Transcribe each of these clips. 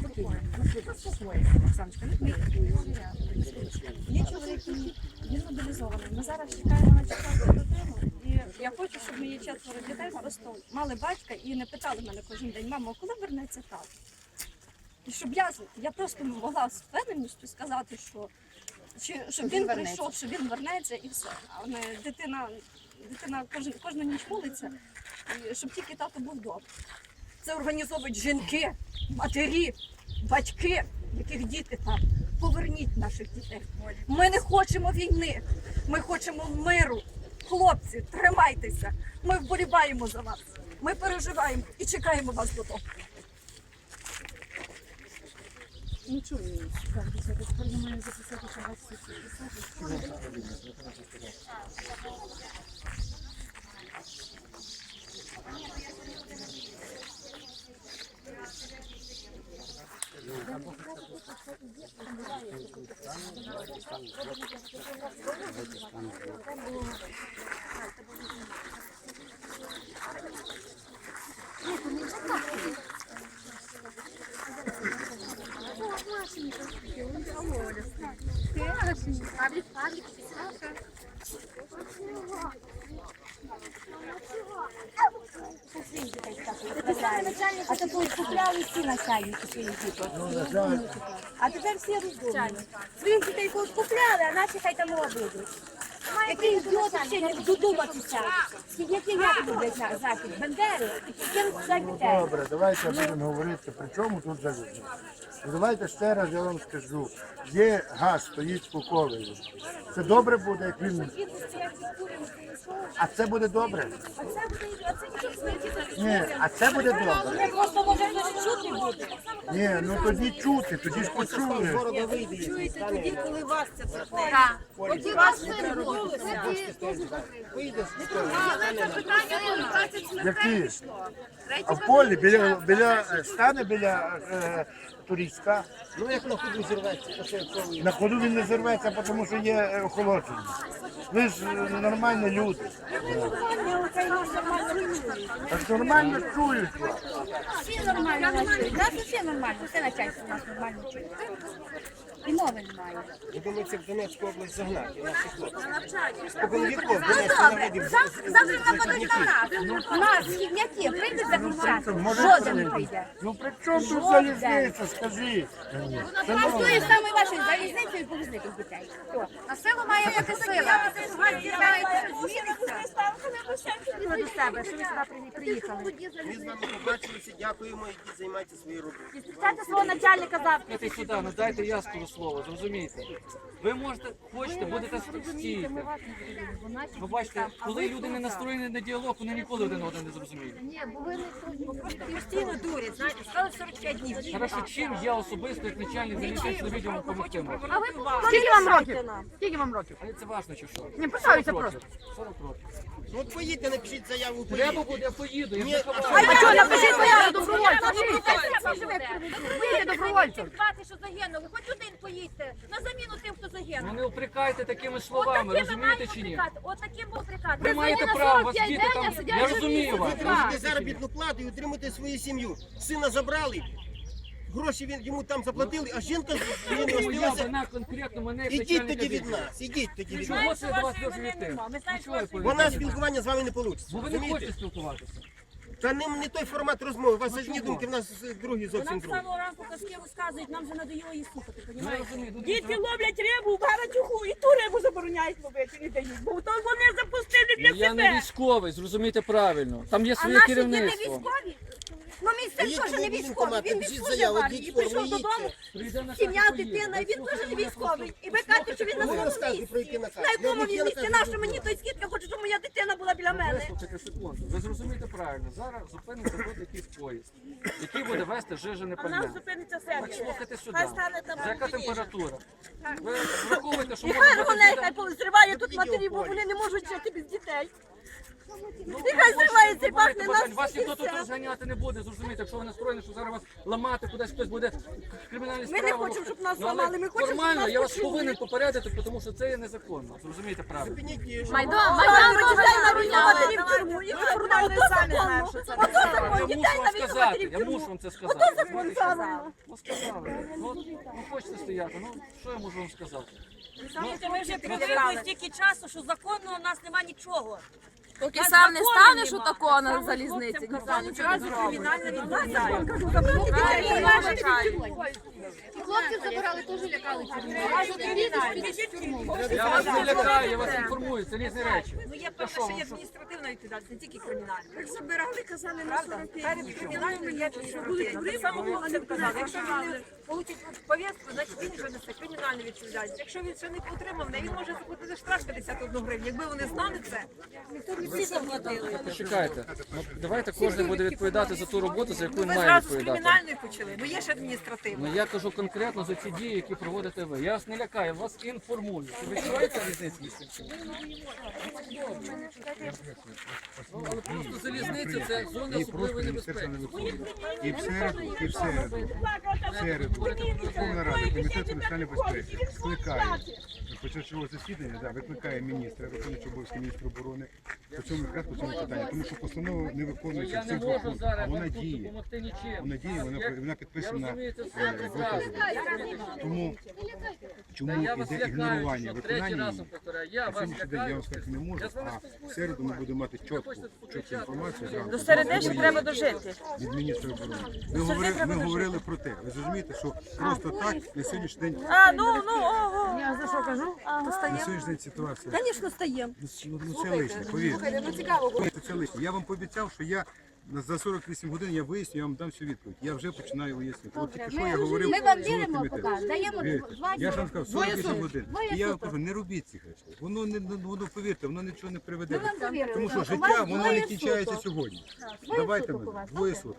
спокійно. Оксаночка, не. Є чоловік, він. Ми зараз чекаємо на четверту дитину. І я хочу, щоб мої четверо дітей просто мали батька і не питали мене кожен день, мамо, коли вернеться тато? І щоб я, я просто могла з впевненістю сказати, що чи, щоб він прийшов, що він вернеться і все. А не дитина, дитина кожен, кожну ніч молиться, і щоб тільки тато був вдома. Це організовують жінки, матері, батьки, яких діти там. Поверніть наших дітей. Ми не хочемо війни, ми хочемо миру. Хлопці, тримайтеся. Ми вболіваємо за вас. Ми переживаємо і чекаємо вас додому. А то купляли всі начальники своїх діток. А тепер всі роздумали. Своїх дітей купляли, а наші хай там будуть. Які ідіоти ще не додуматися. Які я буду захід? Бандери? І ким за дітей? Добре, давайте будемо говорити, при чому тут залізо. Ну, Давайте ще раз я вам скажу. Є газ, стоїть спокійно. Це добре буде, як він. А це буде добре? Ні, а це буде добре. Просто може хтось чути буде. Ні, ну тоді чути, тоді ж почули. Чуєте тоді, коли вас це торкне. Тоді вас не Які? А в полі біля, біля е, стане біля е, туристка. Ну як на ходу зірветься, то На ходу він не зірветься, тому що є е, охолодження. Ви ж е, нормальні люди. Так нормально чують вас. Всі нормально чують. Нас усі нормально, все начальство нас нормально чує. І мови немає. Ви думаєте, в Донецьку область загнати наших хлопців? По Ну віков Донецьк народів. Завтра нападуть на нас. У нас східняки прийдуть захищати. Жоден не прийде. Ну при чому тут залізниця, скажіть? У нас тої самої вашої залізниці і повезли тих дітей. На село має бути сила. Себе, що ви сюди приїхали. Ми з вами побачилися, дякуємо, ідіть займайтеся своєю роботою. Спитайте свого начальника завтра. Дайте сюди, ну дайте я скажу слово, зрозумієте. Ви можете, хочете, будете стійте. Ви бачите, коли люди не настроєні на діалог, вони ніколи один одного не зрозуміють. Постійно дурять, знаєте, стало 45 днів. Хорошо, чим я особисто, як начальник залізниці відділу допомогти можу? Скільки вам років? Скільки вам років? Але це важно чи що? Не питаюся 40 років. 40 років. Ну от поїдьте, напишіть заяву, Треба буде, я поїду. Я Ні, а я що, напишіть заяву добровольця. Вийде добровольцем. Бати, що загинули, хоч один поїдьте на заміну тим, хто загинув. Ну не упрекайте такими словами, розумієте чи ні? от таким був упрекати. Ви маєте право, вас діти там, я розумію вас. Ви отримуєте заробітну плату і утримуєте свою сім'ю. Сина забрали, гроші він йому там заплатили, а жінка з ним Тому я осталася. вона конкретно мене Ідіть тоді від нас, ідіть тоді від нас. Чого це до вас дуже йти? Вона спілкування з вами не вийде. Бо ви не хочете спілкуватися. Та не, не той формат розмови. У вас одні думки, в нас другі зовсім Нам з другі. самого ранку казки розказують, нам вже надоїло її слухати, Ну, понімаєте? розумію, Діти ловлять рибу в гарачуху і ту рибу забороняють ловити не дають, бо то вони запустили для Я не себе. військовий, зрозумійте правильно. Там є А своє наші діти не керівництво. військові? Ну, мій син теж не військовий. Він відслужив в армії. Прийшов додому, сім'я, дитина, і він теж не військовий. І ви кажете, що він на своєму місці. На якому він місці? Нащо не мені той скидка хоче, щоб моя дитина була біля мене? Вислухайте секунду. Ви зрозумієте правильно. Зараз зупиниться тут якийсь поїзд, який буде вести жижене А нас пальне. зупиниться Так серце. слухайте сюди. Хай стане там. За яка температура? Ви враховуєте, що може хай бути рвоне, хай позриває тут матері, бо вони не можуть жити без дітей. Ну, Нехай ви зриває цей хочете, пах, не бажання. нас Вас ніхто і тут все. розганяти не буде, зрозумієте, якщо ви настроєні, що зараз вас ламати, кудись хтось буде кримінальні Ми справи. не хочемо, щоб нас Ну, але ламали, ми хочемо, щоб Формально, нас я вас почули. повинен попередити, тому що це є незаконно. Зрозумієте правильно. Майдан, Майдан, дітей навіть в тюрму. І Формально самі знаємо, що це Ото закон, Я дітей мушу вам навіть сказати, в я тюрму. мушу вам це сказати. Ото закон Знаєте, правильно. Ну сказали. Ну, от, ну хочете стояти, ну що я можу вам сказати? Ми вже привикли стільки часу, що законно у нас нема нічого. Поки сам не станеш у отако на залізниці, ні ніхто нічого не зробить. кримінальна відповідальність. Хлопців забирали, теж лякали тюрмою. Я вас не лякаю, я вас інформую, це різні речі. Ну є певне, що є адміністративна відповідальність, не тільки кримінальна. Так забирали, казали на 45. Перед кримінальною є Так само хлопцям казали, якщо він не получить повістку, значить він вже несе кримінальну відповідальність. Якщо він ще не отримав, не він може заплатити штраф 51 гривень. Якби вони знали це, всі заплатили. Почекайте, ну, давайте кожен буде відповідати за ту роботу, за яку він Ви має зразу з відповідати. кримінальної почали, ну є ж адміністративна. Ну я кажу конкретно за ці дії, які проводите ви. Я вас не лякаю, вас інформую. Ви чуєте різницю між цим? Ну, але просто залізниця це зона особливої небезпеки. І в середу, і в середу, в середу Верховна Рада, Комітет національної безпеки. скликає початкове засідання, да, викликає міністра, виконуючого обов'язки міністра оборони по цьому якраз по цьому питанню, тому що постанова не виконується в цих двох пунктах, а вона діє. Вона діє, вона, вона підписана е, виказом. Тому чому йде ігнорування виконання її? вам повторяю. Я На сьогоднішній день я вам сказати не можу, а в середу ми будемо мати чітку, чітку інформацію. зранку. До середи ще треба дожити. від міністра оборони. Ми говорили, ми говорили про те. Ви зрозумієте, що просто так на сьогоднішній день А, ну, ну, ого. Я за що кажу? На сьогоднішній день ситуація. Звісно, стаємо. Ну, ну це лишнє, повірте. Ну, цікаво. Це лишнє. Я вам пообіцяв, що я за 48 годин я виясню, я вам дам всю відповідь. Я вже починаю вияснювати. От тільки що я говорив Ми вам віримо, поки даємо два Я ж вам сказав, 48 годин. І я вам кажу, не робіть цих речей. Воно не ну, воно повірте, воно нічого не приведе. Ми вам довірили. Тому що життя воно не кінчається сьогодні. Двоє Давайте ми двоє суток.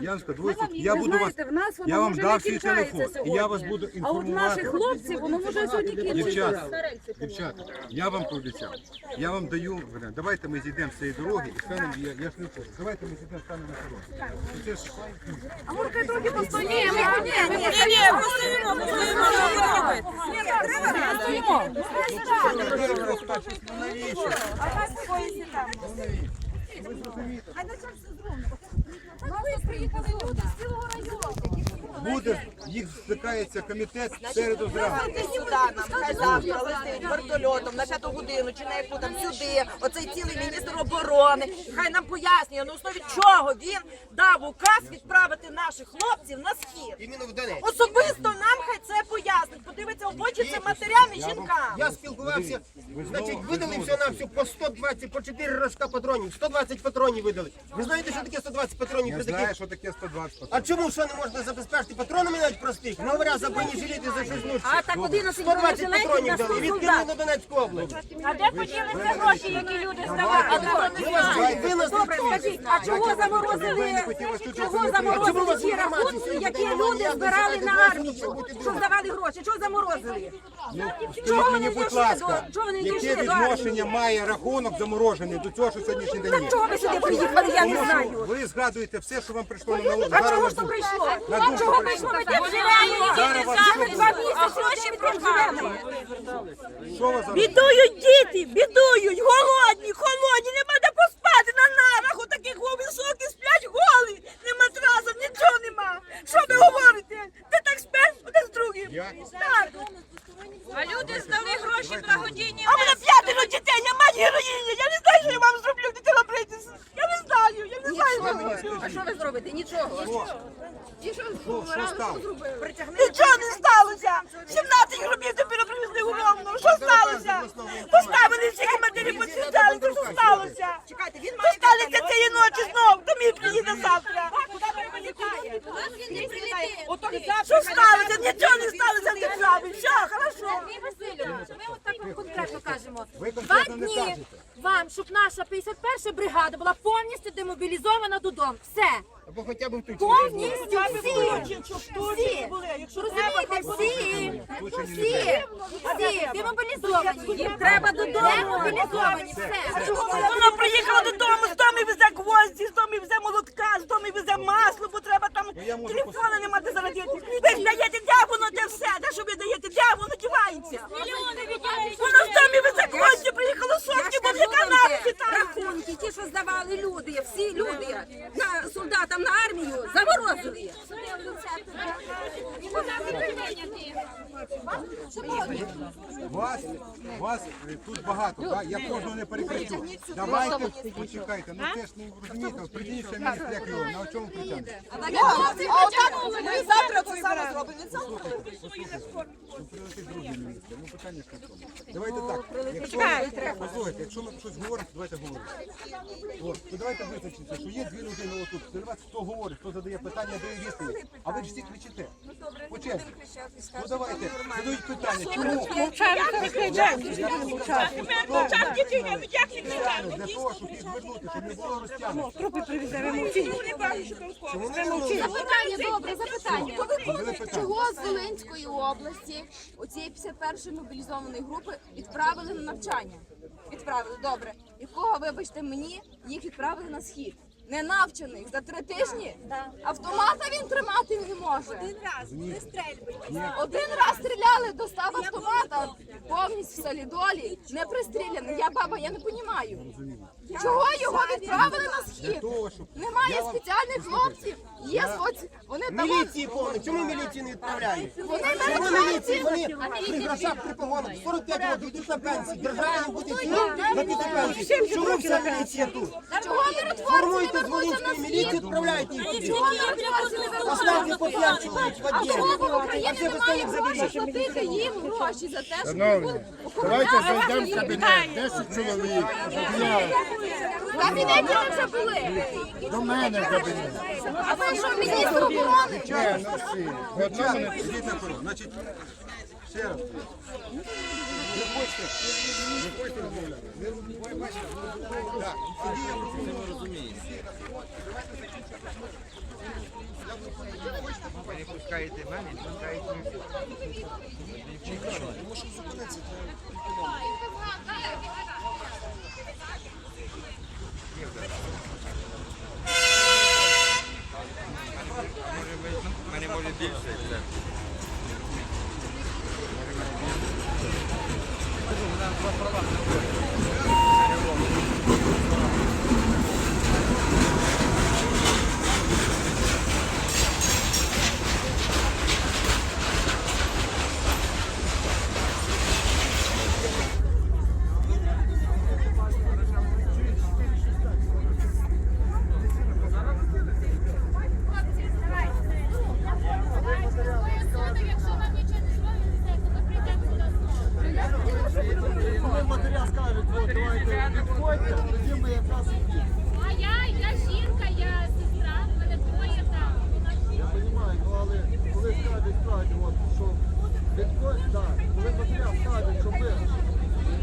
Я вам скажу, двоє суток. Я буду вас. знаєте, в нас воно Я вам дав свій кінчається телефон. І я вас сьогодні. буду А от наших інформувати. хлопців, воно може сьогодні кінчитися. Дівчата, дівчата, я вам пообіцяв. Я вам даю. Давайте ми зійдемо з цієї дороги і станемо, я, я ж не хочу. Давайте ми на дорогу. Ну, Це ж Ні, ні, ні, ні, постоїмо, постоїмо? Ні, треба, постоїмо. Ну навіщо? Буде, їх стикається комітет в середу зранку. Сюди нам, хай завтра летить вертольотом на п'яту годину чи на яку там сюди, оцей цілий міністр оборони, хай нам пояснює, на основі чого він дав указ відправити наших хлопців на схід. Іменно в Донецьк. Особисто нам хай це пояснить, подивиться в очі цим матерям і жінкам. Я спілкувався, значить, видали все на все по 120, по 4 рожка патронів, 120 патронів видали. Ви знаєте, що таке 120 патронів я знаю, що таке 120 А чому що не можна забезпечити патронами навіть простих? Не говоря за бронежилети, за щось лучше. А так 11 120 патронів дали, 100 відкинули на Донецьку область. А де поділися гроші, які люди здавали? Ми вас ви нас Добре, скажіть, а чого заморозили, чого заморозили ті рахунки, які люди збирали на армію, що здавали гроші, чого заморозили? Чого вони мені, будь дійшли ласка, до, чого вони яке дійшли до армії? відношення має рахунок заморожений до цього, що сьогоднішній день Так є? чого ви сюди приїхали, я не Тому що знаю. Ви згадуєте все, що вам прийшло на. А чого ж то прийшло? На Чого Бідують діти, бідують, голодні, холодні, нема де поспати на нарах, отаких високих сплять голі, ні матрасів, нічого нема. Що ви говорите? Ти так спиш один з другим? А люди здали гроші благодійні. А мене п'ятеро дітей, я мать героїня, я не знаю, що я вам зроблю, дитина прийде. Я не знаю, я не знаю. А що ви зробите? Нічого. Що, що стало? Нічого не сталося! 17 гробів тепер привезли у Ровно. Що сталося? Поставили всі матері поцвітали, то що сталося? Чекайте, він має сталося цієї ночі знов, до мій приїде завтра. Що сталося? Нічого не сталося в державі. Все, хорошо. Сергій Васильович, ми от так от конкретно кажемо. Ви Два конкретно не дні кажете. вам, щоб наша 51 Або хоча б в Повністю всі. треба, Розумієте, всі, всі, всі, демобілізовані. Їм треба додому. Демобілізовані, все. Вона приїхала додому, з дому везе гвозді, з дому везе молотка, з дому везе масло, бо треба там телефона нема де зарадити. Ви ж даєте, де воно, де все, де що ви даєте, де воно дівається? Вона з дому везе гвозді, приїхала сотні, бо вже канали хитає. Рахунки, ті, що здавали люди, всі люди на солдатам на армію заморозили. Вас, вас е, тут багато, так? Я кожного не перекричу. Давайте, почекайте, ну теж, ну розумієте, придіться міністр, як його, на чому притягнути? Ми завтра це саме зробимо. Прилетить ну питання ж не в тому. Давайте так, якщо, послухайте, якщо ми щось говоримо, то давайте говорити. От, то давайте визначимося, що є дві людини отут, серед вас хто говорить, хто задає питання, дає відповідь, а ви ж всі кричите. Ну давайте, задають питання, чому? Мовчав тільки, я як не кричав. Для того, щоб їх звернути, щоб не було розтягнення. Запитання, добре, запитання. Задали питання. Чого з Волинської області оцієї 51 мобілізованої групи відправили на навчання? Відправили, добре. І кого, вибачте мені, їх відправили на схід? Не навчених за три тижні? Автомата він тримати не може. Один раз, не Один раз стріляли, достав автомата, повністю в солідолі, не пристріляний. Я баба, я не розумію. Чого його відправили на схід? того, щоб Немає Я вам- спеціальних хлопців. Є соці. Вони там Міліції повно. Чому міліції не відправляють? вони Чому міліції вони при грошах при погонах 45 років йдуть на пенсії, державні будуть на піти пенсії. Чому вся міліція тут? Чого миротворці не Формуйте з вернуться на Волинської міліції, схід? відправляйте їх туди. Чого миротворці не Поставте вернуться по на п'ять схід? чоловік в А чому в Україні немає грошей платити їм гроші за те, що Шановні, давайте зайдемо в кабінет, 10 чоловік, в кабінеті ви вже були. до мене в кабінет. А ви що, міністр оборони? Ні, ну всі. Не на порог. Значить, ще раз. Ви хочете, ви хочете розмовляти? Ви ви бачите, так, тоді я просто не розумію. Ви не пускаєте 150. Мене, не пускаєте мене може більше. це. А я, я жінка, я сестра, в мене двоє там. Я розумію, ну але коли скажуть справді, от, що відходь, так, коли матеріал скажуть, що ми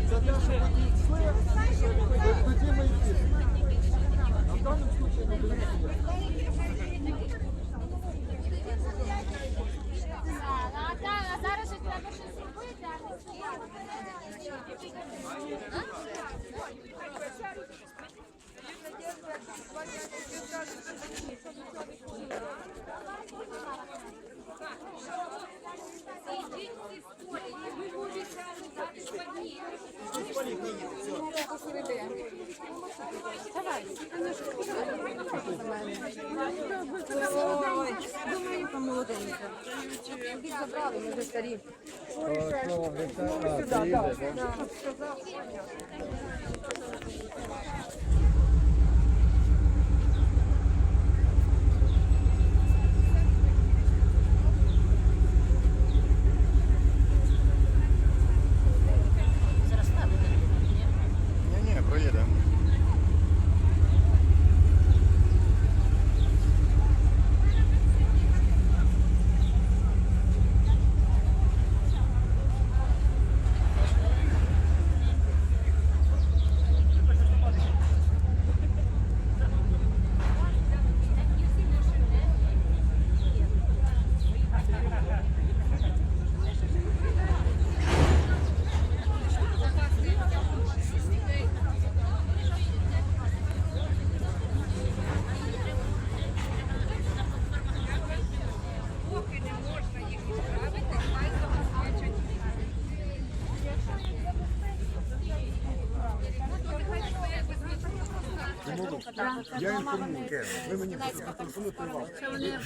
за те, що ви йшли, то тоді ми йдемо. А в даному случаї ми будемо. А зараз треба щось Давай, давай, Забрали, ми вже старі робити, Ні, Я інформую. Ви мені зателефонуйте вам. Вони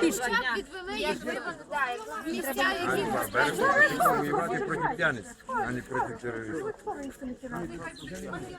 Пішак відвели їх в місця, які воювати проти п'яниць, а не проти терористів. Нехай